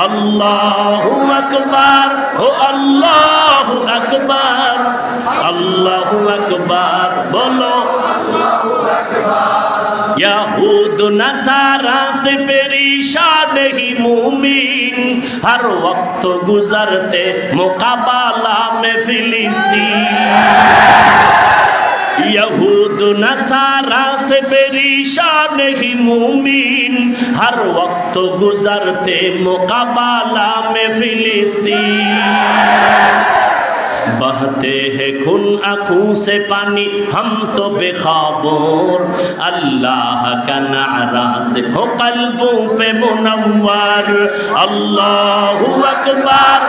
আল্লাহু আকবার ও আল্লাহু আকবার আল্লাহু আকবার বলো یہود نصارا سے پریشان ہی مومین ہر وقت گزرتے مقابلہ میں فلسطین यहूद नसारा से परेशान ही मुमीन हर वक्त गुजरते मुकाबला में फिलिस्तीन बहते हैं खून आंखों से पानी हम तो बेखबर अल्लाह का नारा से हो कल्बों पे मुनव्वर अल्लाह अकबर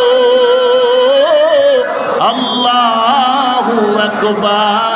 বা